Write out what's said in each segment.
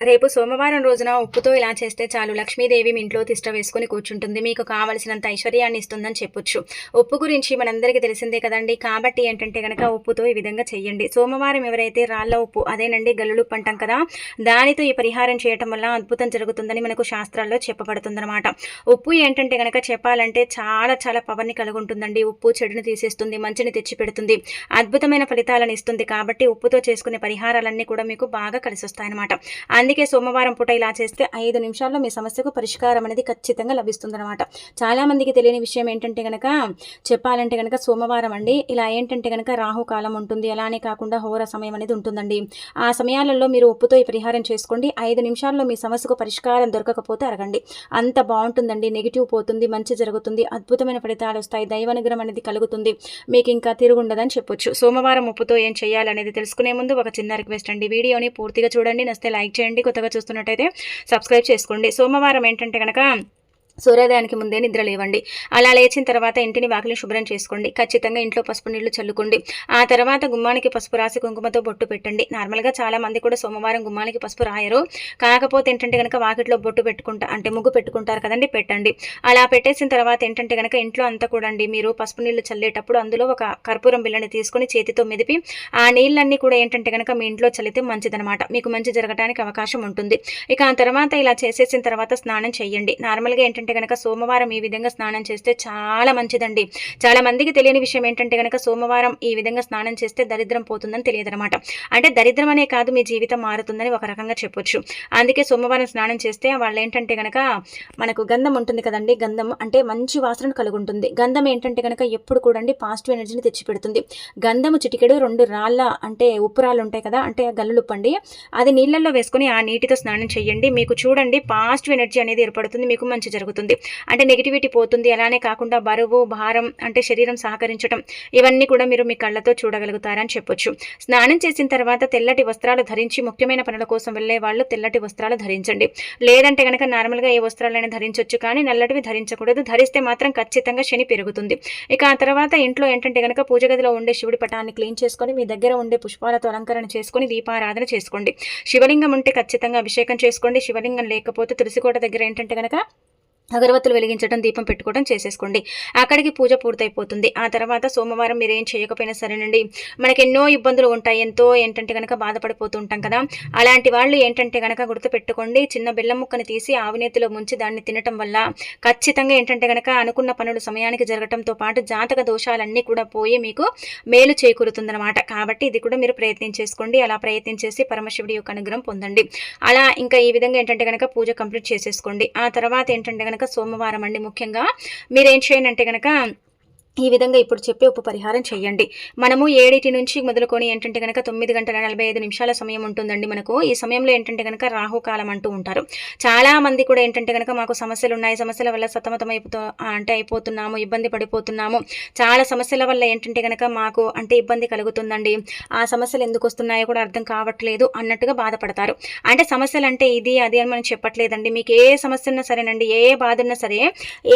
రేపు సోమవారం రోజున ఉప్పుతో ఇలా చేస్తే చాలు. లక్ష్మీదేవి మీ ఇంట్లో తిష్ట వేసుకుని కూర్చుంటుంది. మీకు కావలసినంత ఐశ్వర్యాన్ని ఇస్తుందని చెప్పొచ్చు. ఉప్పు గురించి మనందరికీ తెలిసిందే కదండి. కాబట్టి ఏంటంటే కనుక ఉప్పుతో ఈ విధంగా చెయ్యండి సోమవారం ఎవరైతే రాళ్ళ ఉప్పు అదేనండి గల్లులు అంటాం కదా దానితో ఈ పరిహారం చేయటం వల్ల అద్భుతం జరుగుతుందని మనకు శాస్త్రాల్లో చెప్పబడుతుందన్నమాట. ఉప్పు ఏంటంటే కనుక చెప్పాలంటే చాలా చాలా పవర్ని కలిగి ఉంటుందండి ఉప్పు చెడుని తీసేస్తుంది మంచిని తెచ్చి పెడుతుంది అద్భుతమైన ఫలితాలను ఇస్తుంది. కాబట్టి ఉప్పుతో చేసుకునే పరిహారాలన్నీ కూడా మీకు బాగా కలిసి వస్తాయన్నమాట అందుకే సోమవారం పూట ఇలా చేస్తే ఐదు నిమిషాల్లో మీ సమస్యకు పరిష్కారం అనేది ఖచ్చితంగా లభిస్తుందన్నమాట. చాలామందికి తెలియని విషయం ఏంటంటే కనుక చెప్పాలంటే కనుక సోమవారం అండి. ఇలా ఏంటంటే కనుక రాహుకాలం ఉంటుంది. అలానే కాకుండా హోర సమయం అనేది ఉంటుందండి. ఆ సమయాలలో మీరు ఉప్పుతో ఈ పరిహారం చేసుకోండి. ఐదు నిమిషాల్లో మీ సమస్యకు పరిష్కారం దొరకకపోతే అరగండి. అంత బాగుంటుందండి. నెగిటివ్ పోతుంది మంచి జరుగుతుంది అద్భుతమైన ఫలితాలు వస్తాయి. దైవానుగ్రహం అనేది కలుగుతుంది. మీకు ఇంకా తిరుగుండదని చెప్పొచ్చు. సోమవారం ఉప్పుతో ఏం చేయాలనేది తెలుసుకునే ముందు ఒక చిన్న రిక్వెస్ట్ అండి. వీడియోని పూర్తిగా చూడండి. నస్తే లైక్ చేయండి. కొత్తగా చూస్తున్నట్టయితే సబ్స్క్రైబ్ చేసుకోండి. సోమవారం ఏంటంటే కనుక సూర్యోదయానికి ముందే నిద్ర లేవండి. అలా లేచిన తర్వాత ఇంటిని వాకిలి శుభ్రం చేసుకోండి. ఖచ్చితంగా ఇంట్లో పసుపు నీళ్ళు చల్లుకోండి. ఆ తర్వాత గుమ్మానికి పసుపు రాసి కుంకుమతో బొట్టు పెట్టండి. నార్మల్గా చాలా మంది కూడా సోమవారం గుమ్మానికి పసుపు రాయరు. కాకపోతే ఏంటంటే కనుక వాకిట్లో బొట్టు పెట్టుకుంటా అంటే ముగ్గు పెట్టుకుంటారు కదండి పెట్టండి. అలా పెట్టేసిన తర్వాత ఏంటంటే కనుక ఇంట్లో అంతా కూడా అండి మీరు పసుపు నీళ్ళు చల్లేటప్పుడు అందులో ఒక కర్పూరం బిల్లని తీసుకొని చేతితో మెదిపి ఆ నీళ్ళన్నీ కూడా ఏంటంటే కనుక మీ ఇంట్లో చల్లితే మంచిదనమాట. మీకు మంచి జరగడానికి అవకాశం ఉంటుంది. ఇక ఆ తర్వాత ఇలా చేసేసిన తర్వాత స్నానం చేయండి. నార్మల్గా ఏంటంటే ఏంటంటే కనుక సోమవారం ఈ విధంగా స్నానం చేస్తే చాలా మంచిదండి. చాలా మందికి తెలియని విషయం ఏంటంటే కనుక సోమవారం ఈ విధంగా స్నానం చేస్తే దరిద్రం పోతుందని తెలియదనమాట. అంటే దరిద్రం అనే కాదు మీ జీవితం మారుతుందని ఒక రకంగా చెప్పొచ్చు. అందుకే సోమవారం స్నానం చేస్తే వాళ్ళు ఏంటంటే కనుక మనకు గంధం ఉంటుంది కదండి. గంధం అంటే మంచి వాసన కలుగుంటుంది. గంధం ఏంటంటే కనుక ఎప్పుడు కూడా పాజిటివ్ ఎనర్జీని తెచ్చిపెడుతుంది. గంధము చిటికెడు రెండు రాళ్ళ అంటే ఉప్పు రాళ్ళు ఉంటాయి కదా అంటే గల్లులుప్పండి అది నీళ్ళల్లో వేసుకొని ఆ నీటితో స్నానం చేయండి. మీకు చూడండి పాజిటివ్ ఎనర్జీ అనేది ఏర్పడుతుంది. మీకు మంచి జరుగుతుంది. జరుగుతుంది. అంటే నెగిటివిటీ పోతుంది. అలానే కాకుండా బరువు భారం అంటే శరీరం సహకరించడం ఇవన్నీ కూడా మీరు మీ కళ్ళతో చూడగలుగుతారని చెప్పొచ్చు. స్నానం చేసిన తర్వాత తెల్లటి వస్త్రాలు ధరించి ముఖ్యమైన పనుల కోసం వెళ్ళే వాళ్ళు తెల్లటి వస్త్రాలు ధరించండి. లేదంటే కనుక నార్మల్గా ఏ వస్త్రాలైనా ధరించవచ్చు కానీ నల్లటివి ధరించకూడదు. ధరిస్తే మాత్రం ఖచ్చితంగా శని పెరుగుతుంది. ఇక ఆ తర్వాత ఇంట్లో ఏంటంటే కనుక పూజ గదిలో ఉండే శివుడి పటాన్ని క్లీన్ చేసుకొని మీ దగ్గర ఉండే పుష్పాలతో అలంకరణ చేసుకొని దీపారాధన చేసుకోండి. శివలింగం ఉంటే ఖచ్చితంగా అభిషేకం చేసుకోండి. శివలింగం లేకపోతే తులసికోట దగ్గర ఏంటంటే కనుక అగరబత్తులు వెలిగించడం దీపం పెట్టుకోవడం చేసేసుకోండి. అక్కడికి పూజ పూర్తయిపోతుంది. ఆ తర్వాత సోమవారం మీరు ఏం చేయకపోయినా సరేనండి. మనకి ఎన్నో ఇబ్బందులు ఉంటాయి. ఎంతో ఏంటంటే కనుక బాధపడిపోతూ ఉంటాం కదా. అలాంటి వాళ్ళు ఏంటంటే కనుక గుర్తుపెట్టుకోండి. చిన్న బెల్లం ముక్కను తీసి ఆవినేతిలో ముంచి దాన్ని తినటం వల్ల ఖచ్చితంగా ఏంటంటే కనుక అనుకున్న పనులు సమయానికి జరగటంతో పాటు జాతక దోషాలన్నీ కూడా పోయి మీకు మేలు చేకూరుతుందన్నమాట. కాబట్టి ఇది కూడా మీరు ప్రయత్నం చేసుకోండి అలా ప్రయత్నం చేసి పరమశివుడి యొక్క అనుగ్రహం పొందండి. అలా ఇంకా ఈ విధంగా ఏంటంటే కనుక పూజ కంప్లీట్ చేసేసుకోండి. ఆ తర్వాత ఏంటంటే కనుక సోమవారం అండి ముఖ్యంగా. మీరేం చేయనంటే కనుక ఈ విధంగా ఇప్పుడు చెప్పే ఉప్పు పరిహారం చేయండి. మనము ఏడింటి నుంచి మొదలుకొని ఏంటంటే కనుక తొమ్మిది గంటల నలభై ఐదు నిమిషాల సమయం ఉంటుందండి మనకు. ఈ సమయంలో ఏంటంటే కనుక రాహుకాలం అంటూ ఉంటారు. చాలా మంది కూడా ఏంటంటే కనుక మాకు సమస్యలు ఉన్నాయి. సమస్యల వల్ల సతమతం అయిపోతూ అంటే అయిపోతున్నాము ఇబ్బంది పడిపోతున్నాము. చాలా సమస్యల వల్ల ఏంటంటే కనుక మాకు అంటే ఇబ్బంది కలుగుతుందండి. ఆ సమస్యలు ఎందుకు వస్తున్నాయో కూడా అర్థం కావట్లేదు అన్నట్టుగా బాధపడతారు. అంటే సమస్యలు అంటే ఇది అది అని మనం చెప్పట్లేదండి. మీకు ఏ సమస్య ఉన్నా సరేనండి ఏ బాధ ఉన్నా సరే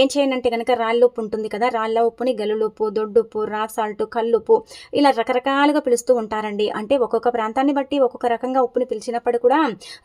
ఏం చేయనంటే కనుక రాళ్ళ ఉప్పు ఉంటుంది కదా రాళ్ళ ఉప్పుని గల్లులుప్పు దొడ్డుప్పు రాక్ సాల్ట్ కల్లుప్పు ఇలా రకరకాలుగా పిలుస్తూ ఉంటారండి. అంటే ఒక్కొక్క ప్రాంతాన్ని బట్టి ఒక్కొక్క రకంగా ఉప్పుని పిలిచినప్పుడు కూడా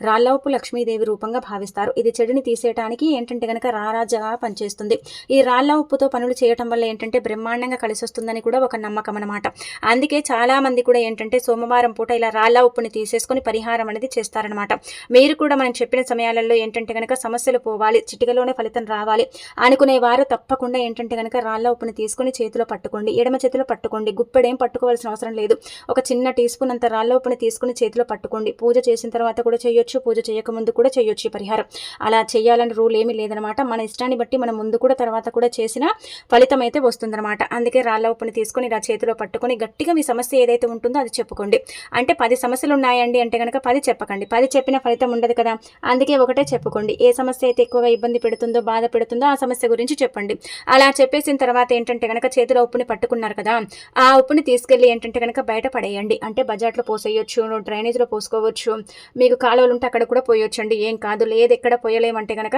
రాళ్ళ ఉప్పు లక్ష్మీదేవి రూపంగా భావిస్తారు. ఇది చెడుని తీసేయడానికి ఏంటంటే కనుక రారాజగా పనిచేస్తుంది. ఈ రాళ్ళ ఉప్పుతో పనులు చేయటం వల్ల ఏంటంటే బ్రహ్మాండంగా కలిసి వస్తుందని కూడా ఒక నమ్మకం అనమాట అందుకే చాలా మంది కూడా ఏంటంటే సోమవారం పూట ఇలా రాళ్ళ ఉప్పుని తీసేసుకొని పరిహారం అనేది చేస్తారనమాట మీరు కూడా మనం చెప్పిన సమయాలలో ఏంటంటే కనుక సమస్యలు పోవాలి చిటికలోనే ఫలితం రావాలి అనుకునే వారు తప్పకుండా ఏంటంటే కనుక రాళ్ళ ఉప్పుని తీసుకొని చేతిలో పట్టుకోండి ఎడమ చేతిలో పట్టుకోండి గుప్పెడేం పట్టుకోవాల్సిన అవసరం లేదు. ఒక చిన్న టీ స్పూన్ అంత రాళ్ళ ఉప్పుని తీసుకుని చేతిలో పట్టుకోండి. పూజ చేసిన తర్వాత కూడా చేయొచ్చు పూజ చేయకముందు కూడా చేయొచ్చు పరిహారం. అలా చేయాలని రూల్ ఏమీ లేదనమాట. మన ఇష్టాన్ని బట్టి మనం ముందు కూడా తర్వాత కూడా చేసిన ఫలితం అయితే వస్తుందన్నమాట అందుకే రాళ్ళ ఉప్పుని తీసుకొని ఇలా చేతిలో పట్టుకొని గట్టిగా మీ సమస్య ఏదైతే ఉంటుందో అది చెప్పుకోండి. అంటే పది సమస్యలు ఉన్నాయండి అంటే కనుక పది చెప్పకండి. పది చెప్పిన ఫలితం ఉండదు కదా. అందుకే ఒకటే చెప్పుకోండి. ఏ సమస్య అయితే ఎక్కువగా ఇబ్బంది పెడుతుందో బాధ పెడుతుందో ఆ సమస్య గురించి చెప్పండి. అలా చెప్పేసిన తర్వాత ఏంటంటే కనుక చేతిలో ఉప్పుని పట్టుకున్నారు కదా ఆ ఉప్పుని తీసుకెళ్ళి ఏంటంటే కనుక బయట పడేయండి. అంటే బజార్లో పోసేయచ్చు డ్రైనేజ్లో పోసుకోవచ్చు మీకు కాలువలు ఉంటే అక్కడ కూడా పోయొచ్చండి. ఏం కాదు లేదు ఎక్కడ పోయలేమంటే కనుక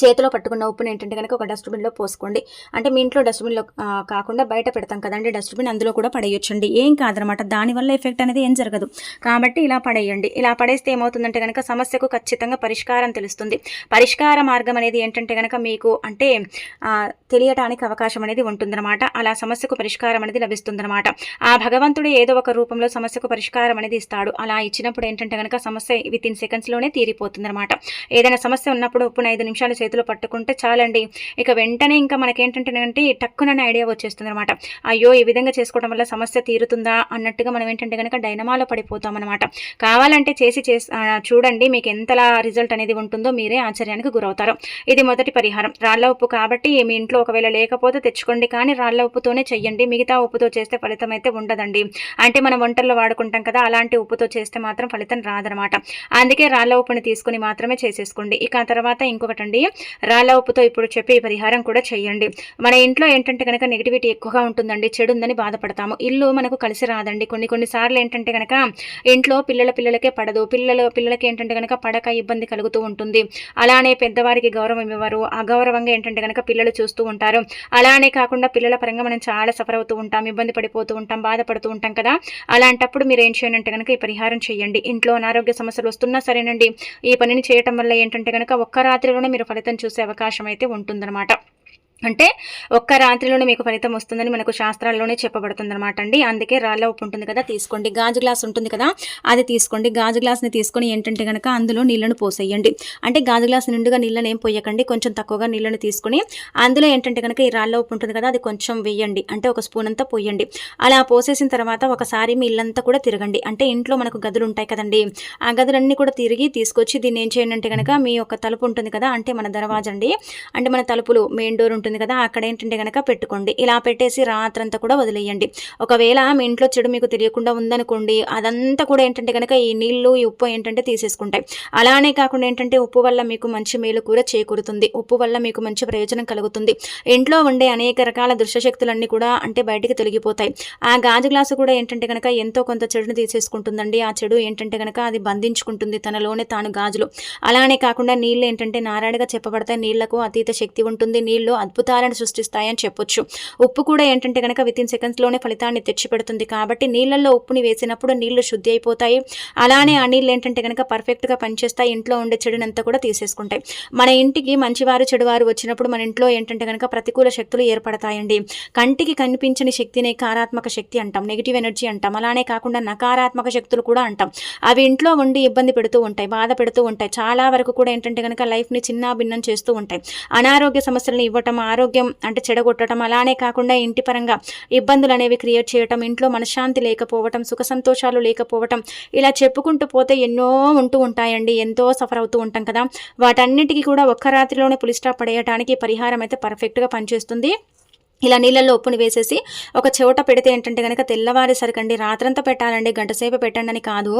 చేతిలో పట్టుకున్న ఉప్పుని ఏంటంటే కనుక ఒక డస్ట్బిన్లో పోసుకోండి. అంటే మీ ఇంట్లో డస్ట్బిన్లో కాకుండా బయట పెడతాం కదండి డస్ట్బిన్ అందులో కూడా పడేయొచ్చండి. ఏం కాదనమాట దానివల్ల ఎఫెక్ట్ అనేది ఏం జరగదు. కాబట్టి ఇలా పడేయండి. ఇలా పడేస్తే ఏమవుతుందంటే కనుక సమస్యకు ఖచ్చితంగా పరిష్కారం తెలుస్తుంది. పరిష్కార మార్గం అనేది ఏంటంటే కనుక మీకు అంటే తెలియటానికి అవకాశం అనేది ఉంటుందన్నమాట. అలా సమస్యకు పరిష్కారం అనేది లభిస్తుందన్నమాట. ఆ భగవంతుడు ఏదో ఒక రూపంలో సమస్యకు పరిష్కారం అనేది ఇస్తాడు. అలా ఇచ్చినప్పుడు ఏంటంటే కనుక సమస్య విత్ ఇన్ సెకండ్స్లోనే తీరిపోతుందన్నమాట. ఏదైనా సమస్య ఉన్నప్పుడు ఉప్పును ఐదు నిమిషాలు చేతిలో పట్టుకుంటే చాలండి. ఇక వెంటనే ఇంకా మనకేంటంటే టక్కునని ఐడియా వచ్చేస్తుంది అనమాట అయ్యో ఈ విధంగా చేసుకోవడం వల్ల సమస్య తీరుతుందా అన్నట్టుగా మనం ఏంటంటే కనుక డైనమాలో పడిపోతాం అనమాట కావాలంటే చేసి చూడండి మీకు ఎంతలా రిజల్ట్ అనేది ఉంటుందో మీరే ఆశ్చర్యానికి గురవుతారు. ఇది మొదటి పరిహారం. రాళ్ళ ఉప్పు కాబట్టి మీ ఇంట్లో ఒకవేళ లేకపోతే తెచ్చుకోండి కానీ రాళ్ళ ఉప్పుతోనే చెయ్యండి. మిగతా ఉప్పుతో చేస్తే ఫలితం అయితే ఉండదండి. అంటే మనం వంటల్లో వాడుకుంటాం కదా అలాంటి ఉప్పుతో చేస్తే మాత్రం ఫలితం రాదనమాట అందుకే రాళ్ళ ఉప్పుని తీసుకుని మాత్రమే చేసేసుకోండి. ఇక తర్వాత ఇంకొకటండి రాళ్ళ ఉప్పుతో ఇప్పుడు చెప్పే ఈ పరిహారం కూడా చేయండి మన ఇంట్లో ఏంటంటే కనుక నెగిటివిటీ ఎక్కువగా ఉంటుందండి చెడు ఉందని బాధపడతాము. ఇల్లు మనకు కలిసి రాదండి. కొన్ని కొన్ని సార్లు ఏంటంటే కనుక ఇంట్లో పిల్లల పిల్లలకే పడదు. పిల్లలు పిల్లలకి ఏంటంటే కనుక పడక ఇబ్బంది కలుగుతూ ఉంటుంది. అలానే పెద్దవారికి గౌరవం ఇవ్వరు. అగౌరవంగా ఏంటంటే కనుక పిల్లలు చూస్తూ ఉంటారు. అలానే కాకుండా పిల్లల పరంగా మనం చాలా సఫర్ అవుతూ ఉంటాం. ఇబ్బంది పడిపోతూ ఉంటాం బాధపడుతూ ఉంటాం కదా. అలాంటప్పుడు మీరు ఏం చేయాలంటే కనుక ఈ పరిహారం చేయండి ఇంట్లో అనారోగ్య సమస్యలు వస్తున్నా సరేనండి. ఈ పనిని చేయటం వల్ల ఏంటంటే కనుక ఒక్క రాత్రిలోనే మీరు ఫలితం చూసే అవకాశం అయితే ఉంటుందన్నమాట. అంటే ఒక్క రాత్రిలోనే మీకు ఫలితం వస్తుందని మనకు శాస్త్రాల్లోనే చెప్పబడుతుంది అనమాట అండి. అందుకే రాళ్ళ ఉప్పు ఉంటుంది కదా తీసుకోండి. గాజు గ్లాస్ ఉంటుంది కదా అది తీసుకోండి. గాజు గ్లాస్ని తీసుకొని ఏంటంటే కనుక అందులో నీళ్ళను పోసేయండి. అంటే గాజు గ్లాస్ నిండుగా నీళ్ళని ఏం పోయకండి కొంచెం తక్కువగా నీళ్ళని తీసుకొని అందులో ఏంటంటే కనుక ఈ రాళ్ళ ఉప్పు ఉంటుంది కదా అది కొంచెం వేయండి. అంటే ఒక స్పూన్ అంతా పోయండి. అలా పోసేసిన తర్వాత ఒకసారి మీ ఇల్లంతా కూడా తిరగండి. అంటే ఇంట్లో మనకు గదులు ఉంటాయి కదండి ఆ గదులన్నీ కూడా తిరిగి తీసుకొచ్చి దీన్ని ఏం చేయండి అంటే కనుక మీ యొక్క తలుపు ఉంటుంది కదా అంటే మన దర్వాజ అండి. అంటే మన తలుపులు మెయిన్ డోర్ ఉంటుంది కదా అక్కడ ఏంటంటే కనుక పెట్టుకోండి. ఇలా పెట్టేసి రాత్రంతా కూడా వదిలేయండి. ఒకవేళ మీ ఇంట్లో చెడు మీకు తెలియకుండా ఉందనుకోండి అదంతా కూడా ఏంటంటే కనుక ఈ నీళ్ళు ఈ ఉప్పు ఏంటంటే తీసేసుకుంటాయి. అలానే కాకుండా ఏంటంటే ఉప్పు వల్ల మీకు మంచి మేలు కూడా చేకూరుతుంది. ఉప్పు వల్ల మీకు మంచి ప్రయోజనం కలుగుతుంది. ఇంట్లో ఉండే అనేక రకాల దుష్టశక్తులన్నీ కూడా అంటే బయటికి తొలగిపోతాయి. ఆ గాజు గ్లాసు కూడా ఏంటంటే కనుక ఎంతో కొంత చెడుని తీసేసుకుంటుందండి. ఆ చెడు ఏంటంటే కనుక అది బంధించుకుంటుంది తనలోనే తాను గాజులు. అలానే కాకుండా నీళ్ళు ఏంటంటే నారాయణగా చెప్పబడతాయి. నీళ్ళకు అతీత శక్తి ఉంటుంది. నీళ్ళు అద్భుతాలను సృష్టిస్తాయని చెప్పొచ్చు. ఉప్పు కూడా ఏంటంటే కనుక విత్ ఇన్ సెకండ్స్లోనే ఫలితాన్ని తెచ్చిపెడుతుంది. కాబట్టి నీళ్ళల్లో ఉప్పుని వేసినప్పుడు నీళ్ళు శుద్ధి అయిపోతాయి. అలానే ఆ నీళ్ళు ఏంటంటే కనుక పర్ఫెక్ట్గా పనిచేస్తాయి. ఇంట్లో ఉండే చెడునంతా కూడా తీసేసుకుంటాయి. మన ఇంటికి మంచివారు చెడువారు వచ్చినప్పుడు మన ఇంట్లో ఏంటంటే కనుక ప్రతికూల శక్తులు ఏర్పడతాయండి. కంటికి కనిపించని శక్తిని కారాత్మక శక్తి అంటాం. నెగిటివ్ ఎనర్జీ అంటాం. అలానే కాకుండా నకారాత్మక శక్తులు కూడా అంటాం. అవి ఇంట్లో ఉండి ఇబ్బంది పెడుతూ ఉంటాయి. బాధ పెడుతూ ఉంటాయి. చాలా వరకు కూడా ఏంటంటే కనుక లైఫ్ని చిన్న భిన్నం చేస్తూ ఉంటాయి. అనారోగ్య సమస్యలను ఇవ్వటం ఆరోగ్యం అంటే చెడగొట్టడం అలానే కాకుండా ఇంటి పరంగా ఇబ్బందులు అనేవి క్రియేట్ చేయటం ఇంట్లో మనశ్శాంతి లేకపోవటం సుఖ సంతోషాలు లేకపోవటం ఇలా చెప్పుకుంటూ పోతే ఎన్నో ఉంటూ ఉంటాయండి. ఎంతో సఫర్ అవుతూ ఉంటాం కదా. వాటన్నిటికీ కూడా ఒక్క రాత్రిలోనే పులి స్టాప్ పరిహారం అయితే పర్ఫెక్ట్గా పనిచేస్తుంది. ఇలా నీళ్ళల్లో ఉప్పుని వేసేసి ఒక చోట పెడితే ఏంటంటే కనుక తెల్లవారేసరికండి రాత్రంతా పెట్టాలండి గంట సేపు పెట్టండి అని కాదు.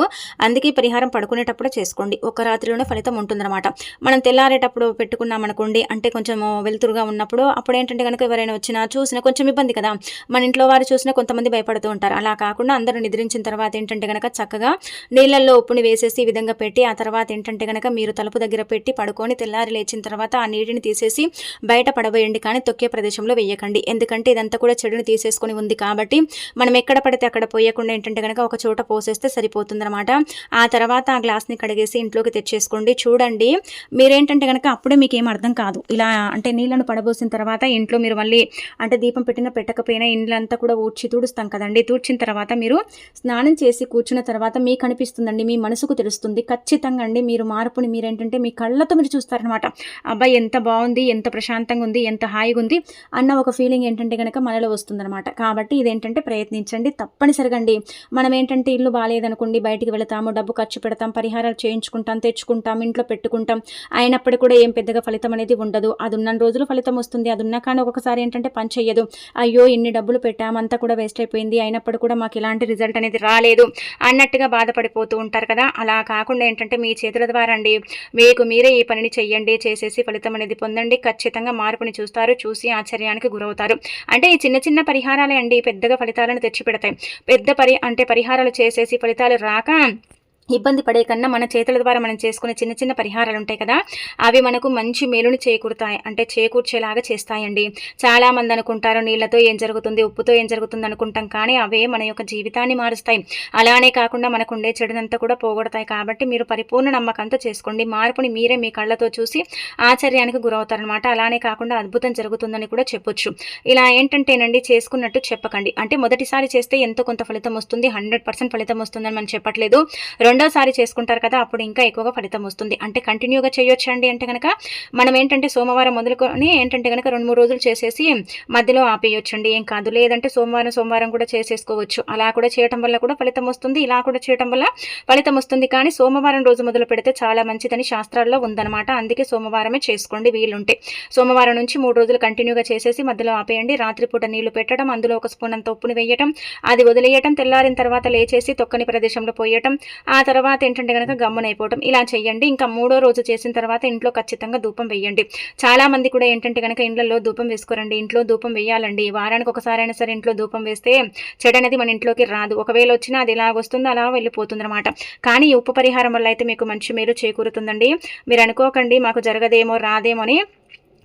అందుకే పరిహారం పడుకునేటప్పుడు చేసుకోండి. ఒక రాత్రిలోనే ఫలితం ఉంటుందన్నమాట. మనం తెల్లారేటప్పుడు పెట్టుకున్నాం అనుకోండి అంటే కొంచెం వెలుతురుగా ఉన్నప్పుడు అప్పుడు ఏంటంటే కనుక ఎవరైనా వచ్చినా చూసినా కొంచెం ఇబ్బంది కదా. మన ఇంట్లో వారు చూసినా కొంతమంది భయపడుతూ ఉంటారు. అలా కాకుండా అందరూ నిద్రించిన తర్వాత ఏంటంటే కనుక చక్కగా నీళ్ళల్లో ఉప్పుని వేసేసి ఈ విధంగా పెట్టి ఆ తర్వాత ఏంటంటే కనుక మీరు తలుపు దగ్గర పెట్టి పడుకొని తెల్లారి లేచిన తర్వాత ఆ నీటిని తీసేసి బయట పడవేయండి. కానీ తొక్కే ప్రదేశంలో వేయకండి. ఎందుకంటే ఇదంతా కూడా చెడుని తీసేసుకొని ఉంది కాబట్టి మనం ఎక్కడ పడితే అక్కడ పోయకుండా ఏంటంటే కనుక ఒక చోట పోసేస్తే సరిపోతుందన్నమాట. ఆ తర్వాత ఆ గ్లాస్ని కడిగేసి ఇంట్లోకి తెచ్చేసుకోండి. చూడండి మీరేంటంటే కనుక అప్పుడే మీకు ఏం అర్థం కాదు. ఇలా అంటే నీళ్ళను పడబోసిన తర్వాత ఇంట్లో మీరు మళ్ళీ అంటే దీపం పెట్టినా పెట్టకపోయినా ఇండ్లంతా కూడా ఊడ్చి తుడుస్తాం కదండి. తూడ్చిన తర్వాత మీరు స్నానం చేసి కూర్చున్న తర్వాత మీకు అనిపిస్తుందండి మీ మనసుకు తెలుస్తుంది. ఖచ్చితంగా అండి మీరు మార్పుని మీరేంటంటే మీ కళ్ళతో మీరు చూస్తారనమాట అబ్బాయి ఎంత బాగుంది ఎంత ప్రశాంతంగా ఉంది ఎంత హాయిగా ఉంది అన్న ఒక ఫీలింగ్ ఏంటంటే కనుక మనలో వస్తుందన్నమాట. కాబట్టి ఇదేంటంటే ప్రయత్నించండి తప్పనిసరిగా అండి. మనం ఏంటంటే ఇల్లు బాగాలేదనుకోండి బయటికి వెళతాము డబ్బు ఖర్చు పెడతాం పరిహారాలు చేయించుకుంటాం తెచ్చుకుంటాం ఇంట్లో పెట్టుకుంటాం అయినప్పటికీ కూడా ఏం పెద్దగా ఫలితం అనేది ఉండదు. అది ఉన్న రోజులు ఫలితం వస్తుంది. అది ఉన్నా కానీ ఒకసారి ఏంటంటే పని చేయదు అయ్యో ఇన్ని డబ్బులు పెట్టామంతా కూడా వేస్ట్ అయిపోయింది అయినప్పుడు కూడా మాకు ఇలాంటి రిజల్ట్ అనేది రాలేదు అన్నట్టుగా బాధపడిపోతూ ఉంటారు కదా. అలా కాకుండా ఏంటంటే మీ చేతుల ద్వారా అండి మీకు మీరే ఈ పనిని చెయ్యండి చేసేసి ఫలితం అనేది పొందండి. ఖచ్చితంగా మార్పుని చూస్తారు చూసి ఆశ్చర్యానికి గురవుతారు. అంటే ఈ చిన్న చిన్న పరిహారాలే అండి పెద్దగా ఫలితాలను తెచ్చిపెడతాయి. పెద్ద పరి అంటే పరిహారాలు చేసేసి ఫలితాలు రాక ఇబ్బంది పడే కన్నా మన చేతుల ద్వారా మనం చేసుకునే చిన్న చిన్న పరిహారాలు ఉంటాయి కదా అవి మనకు మంచి మేలుని చేకూరుతాయి అంటే చేకూర్చేలాగా చేస్తాయండి. చాలామంది అనుకుంటారు నీళ్ళతో ఏం జరుగుతుంది ఉప్పుతో ఏం జరుగుతుంది అనుకుంటాం కానీ అవే మన యొక్క జీవితాన్ని మారుస్తాయి. అలానే కాకుండా మనకు ఉండే చెడునంతా కూడా పోగొడతాయి. కాబట్టి మీరు పరిపూర్ణ నమ్మకంతో చేసుకోండి. మార్పుని మీరే మీ కళ్ళతో చూసి ఆశ్చర్యానికి గురవుతారనమాట అలానే కాకుండా అద్భుతం జరుగుతుందని కూడా చెప్పొచ్చు. ఇలా ఏంటంటేనండి చేసుకున్నట్టు చెప్పకండి. అంటే మొదటిసారి చేస్తే ఎంతో కొంత ఫలితం వస్తుంది హండ్రెడ్ ఫలితం వస్తుందని మనం చెప్పట్లేదు. రెండోసారి చేసుకుంటారు కదా అప్పుడు ఇంకా ఎక్కువగా ఫలితం వస్తుంది. అంటే కంటిన్యూగా చేయొచ్చు అండి అంటే కనుక మనం ఏంటంటే సోమవారం మొదలుకొని ఏంటంటే కనుక రెండు మూడు రోజులు చేసేసి మధ్యలో ఆపేయొచ్చండి. ఏం కాదు లేదంటే సోమవారం సోమవారం కూడా చేసేసుకోవచ్చు. అలా కూడా చేయటం వల్ల కూడా ఫలితం వస్తుంది. ఇలా కూడా చేయటం వల్ల ఫలితం వస్తుంది. కానీ సోమవారం రోజు మొదలు పెడితే చాలా మంచిదని శాస్త్రాల్లో ఉందన్నమాట. అందుకే సోమవారమే చేసుకోండి వీలుంటే. సోమవారం నుంచి మూడు రోజులు కంటిన్యూగా చేసేసి మధ్యలో ఆపేయండి. రాత్రిపూట నీళ్ళు పెట్టడం అందులో ఒక స్పూన్ అంత ఉప్పుని వేయటం అది వదిలేయటం తెల్లారిన తర్వాత లేచేసి తొక్కని ప్రదేశంలో పోయటం ఆ తర్వాత ఏంటంటే కనుక గమ్మునైపోవటం ఇలా చేయండి ఇంకా మూడో రోజు చేసిన తర్వాత ఇంట్లో ఖచ్చితంగా ధూపం వేయండి చాలా మంది కూడా ఏంటంటే కనుక ఇండ్లలో ధూపం వేసుకోరండి. ఇంట్లో ధూపం వేయాలండి. వారానికి ఒకసారైనా సరే ఇంట్లో ధూపం వేస్తే చెడు అనేది మన ఇంట్లోకి రాదు. ఒకవేళ వచ్చినా అది ఎలా వస్తుందో అలా వెళ్ళిపోతుంది అనమాట కానీ ఉప్పు పరిహారం వల్ల అయితే మీకు మంచి మేలు చేకూరుతుందండి. మీరు అనుకోకండి మాకు జరగదేమో రాదేమో అని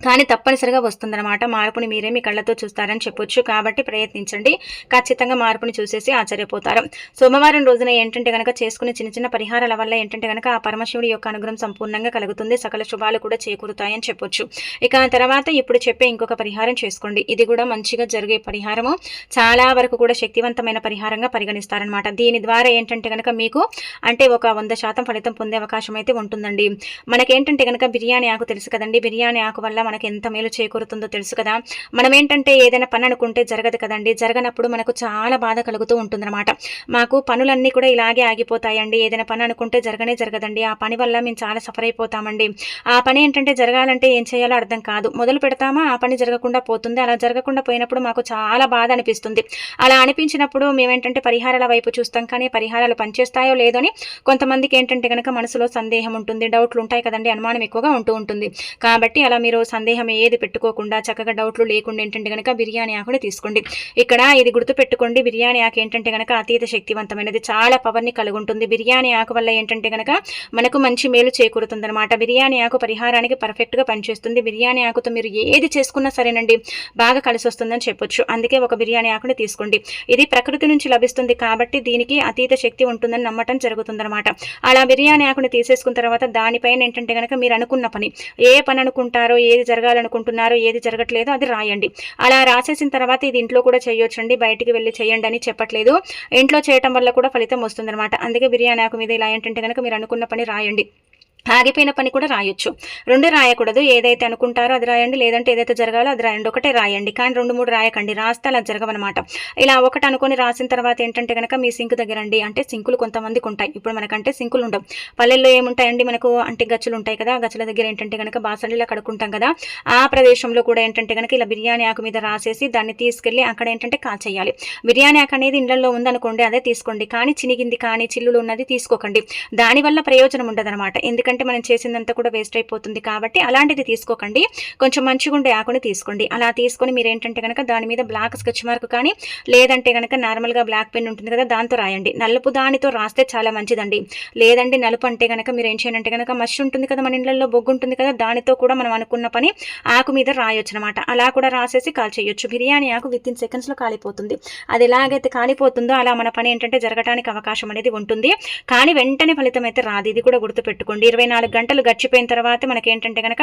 కానీ తప్పనిసరిగా వస్తుందన్నమాట. మార్పుని మీరే మీ కళ్ళతో చూస్తారని చెప్పొచ్చు. కాబట్టి ప్రయత్నించండి. ఖచ్చితంగా మార్పుని చూసేసి ఆశ్చర్యపోతారు. సోమవారం రోజున ఏంటంటే కనుక చేసుకునే చిన్న చిన్న పరిహారాల వల్ల ఏంటంటే కనుక ఆ పరమశివుడి యొక్క అనుగ్రహం సంపూర్ణంగా కలుగుతుంది. సకల శుభాలు కూడా చేకూరుతాయని చెప్పొచ్చు. ఇక తర్వాత ఇప్పుడు చెప్పే ఇంకొక పరిహారం చేసుకోండి. ఇది కూడా మంచిగా జరిగే పరిహారము. చాలా వరకు కూడా శక్తివంతమైన పరిహారంగా పరిగణిస్తారనమాట దీని ద్వారా ఏంటంటే కనుక మీకు అంటే ఒక వంద శాతం ఫలితం పొందే అవకాశం అయితే ఉంటుందండి. మనకేంటంటే కనుక బిర్యానీ ఆకు తెలుసు కదండి. బిర్యానీ ఆకు వల్ల మనకి ఎంత మేలు చేకూరుతుందో తెలుసు కదా. మనం ఏంటంటే ఏదైనా పని అనుకుంటే జరగదు కదండి. జరగనప్పుడు మనకు చాలా బాధ కలుగుతూ ఉంటుందన్నమాట. మాకు పనులన్నీ కూడా ఇలాగే ఆగిపోతాయండి. ఏదైనా పని అనుకుంటే జరగనే జరగదండి. ఆ పని వల్ల మేము చాలా సఫర్ అయిపోతామండి. ఆ పని ఏంటంటే జరగాలంటే ఏం చేయాలో అర్థం కాదు. మొదలు పెడతామా? ఆ పని జరగకుండా పోతుంది. అలా జరగకుండా పోయినప్పుడు మాకు చాలా బాధ అనిపిస్తుంది. అలా అనిపించినప్పుడు మేమేంటంటే పరిహారాల వైపు చూస్తాం. కానీ పరిహారాలు పనిచేస్తాయో లేదో అని కొంతమందికి ఏంటంటే కనుక మనసులో సందేహం ఉంటుంది. డౌట్లు ఉంటాయి కదండి. అనుమానం ఎక్కువగా ఉంటూ ఉంటుంది. కాబట్టి అలా మీరు సందేహం ఏది పెట్టుకోకుండా చక్కగా డౌట్లు లేకుండా ఏంటంటే కనుక బిర్యానీ ఆకుని తీసుకోండి. ఇక్కడ ఇది గుర్తుపెట్టుకోండి బిర్యానీ ఆకు ఏంటంటే కనుక అతీత శక్తివంతమైనది. చాలా పవర్ని కలిగి ఉంటుంది బిర్యానీ ఆకు వల్ల ఏంటంటే కనుక మనకు మంచి మేలు చేకూరుతుంది అనమాట బిర్యానీ ఆకు పరిహారానికి పర్ఫెక్ట్గా పనిచేస్తుంది. బిర్యానీ ఆకుతో మీరు ఏది చేసుకున్నా సరేనండి బాగా కలిసి వస్తుందని చెప్పొచ్చు. అందుకే ఒక బిర్యానీ ఆకుని తీసుకోండి. ఇది ప్రకృతి నుంచి లభిస్తుంది కాబట్టి దీనికి అతీత శక్తి ఉంటుందని నమ్మటం జరుగుతుందన్నమాట. అలా బిర్యానీ ఆకుని తీసేసుకున్న తర్వాత దానిపైన ఏంటంటే కనుక మీరు అనుకున్న పని ఏ పని అనుకుంటారో ఏది జరగాలనుకుంటున్నారో ఏది జరగట్లేదో అది రాయండి. అలా రాసేసిన తర్వాత ఇది ఇంట్లో కూడా చేయొచ్చండి బయటికి వెళ్ళి చేయండి అని చెప్పట్లేదు. ఇంట్లో చేయటం వల్ల కూడా ఫలితం వస్తుందన్నమాట. అందుకే బిర్యానీ ఆకు మీద ఇలా ఏంటంటే కనుక మీరు అనుకున్న పని రాయండి. ఆగిపోయిన పని కూడా రాయొచ్చు. రెండు రాయకూడదు. ఏదైతే అనుకుంటారో అది రాయండి. లేదంటే ఏదైతే జరగాలో అది రాయండి. ఒకటే రాయండి. కానీ రెండు మూడు రాయకండి. రాస్తే అలా జరగవన్నమాట. ఇలా ఒకటి అనుకుని రాసిన తర్వాత ఏంటంటే కనుక మీ సింక్ దగ్గర అండి. అంటే సింకులు కొంతమందికి ఉంటాయి. ఇప్పుడు మనకంటే సింకులు ఉండవు. పల్లెల్లో ఏముంటాయండి? మనకు అంటే గచ్చులు ఉంటాయి కదా. గచ్చుల దగ్గర ఏంటంటే కనుక బాసలిలా కడుక్కుంటాం కదా. ఆ ప్రదేశంలో కూడా ఏంటంటే కనుక ఇలా బిర్యానీ ఆకు మీద రాసేసి దాన్ని తీసుకెళ్ళి అక్కడ ఏంటంటే కాల్చేయాలి బిర్యానీ ఆకు అనేది ఇళ్ళలో ఉందనుకోండి అదే తీసుకోండి. కానీ చినిగింది కానీ చిల్లులు ఉన్నది తీసుకోకండి. దానివల్ల ప్రయోజనం ఉండదు ఎందుకంటే ఎందుకంటే మనం చేసిందంతా కూడా వేస్ట్ అయిపోతుంది కాబట్టి అలాంటిది తీసుకోకండి. కొంచెం మంచిగా ఉండే ఆకుని తీసుకోండి. అలా తీసుకొని మీరు ఏంటంటే కనుక దాని మీద బ్లాక్ స్కెచ్ మార్క్ కానీ లేదంటే కనుక నార్మల్గా బ్లాక్ పెన్ ఉంటుంది కదా దాంతో రాయండి. నలుపు దానితో రాస్తే చాలా మంచిదండి. లేదండి నలుపు అంటే కనుక మీరు ఏం చేయాలంటే కనుక మష్ ఉంటుంది కదా మన ఇళ్ళలో బొగ్గు ఉంటుంది కదా దానితో కూడా మనం అనుకున్న పని ఆకు మీద రాయొచ్చు అనమాట అలా కూడా రాసేసి కాల్ చేయొచ్చు. బిర్యానీ ఆకు విత్ ఇన్ సెకండ్స్లో కాలిపోతుంది. అది ఎలాగైతే కాలిపోతుందో అలా మన పని ఏంటంటే జరగడానికి అవకాశం అనేది ఉంటుంది. కానీ వెంటనే ఫలితం అయితే రాదు. ఇది కూడా గుర్తుపెట్టుకోండి. ఇరవై నాలుగు గంటలు గడిచిపోయిన తర్వాత మనకి ఏంటంటే కనుక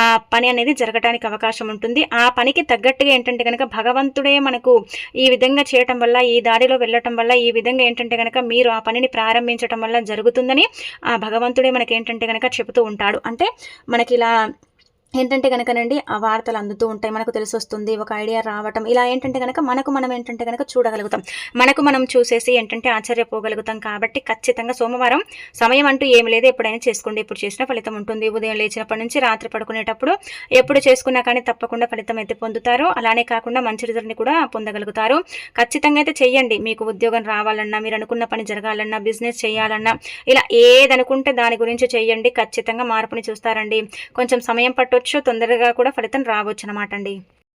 ఆ పని అనేది జరగడానికి అవకాశం ఉంటుంది. ఆ పనికి తగ్గట్టుగా ఏంటంటే కనుక భగవంతుడే మనకు ఈ విధంగా చేయటం వల్ల ఈ దారిలో వెళ్ళటం వల్ల ఈ విధంగా ఏంటంటే కనుక మీరు ఆ పనిని ప్రారంభించడం వల్ల జరుగుతుందని ఆ భగవంతుడే మనకి ఏంటంటే కనుక చెబుతూ ఉంటాడు. అంటే మనకి ఇలా ఏంటంటే కనుకనండి ఆ వార్తలు అందుతూ ఉంటాయి మనకు తెలిసి వస్తుంది ఒక ఐడియా రావటం ఇలా ఏంటంటే కనుక మనకు మనం ఏంటంటే కనుక చూడగలుగుతాం. మనకు మనం చూసేసి ఏంటంటే ఆశ్చర్యపోగలుగుతాం కాబట్టి ఖచ్చితంగా సోమవారం సమయం అంటూ ఏమి లేదు ఎప్పుడైనా చేసుకోండి ఇప్పుడు చేసిన ఫలితం ఉంటుంది. ఉదయం లేచినప్పటి నుంచి రాత్రి పడుకునేటప్పుడు ఎప్పుడు చేసుకున్నా కానీ తప్పకుండా ఫలితం అయితే పొందుతారు. అలానే కాకుండా మంచి రిజల్ట్ని కూడా పొందగలుగుతారు. ఖచ్చితంగా అయితే చెయ్యండి. మీకు ఉద్యోగం రావాలన్నా మీరు అనుకున్న పని జరగాలన్నా బిజినెస్ చేయాలన్నా ఇలా ఏదనుకుంటే దాని గురించి చెయ్యండి. ఖచ్చితంగా మార్పుని చూస్తారండి. కొంచెం సమయం పట్టు ఉండొచ్చు తొందరగా కూడా ఫలితం రావచ్చు అనమాట అండి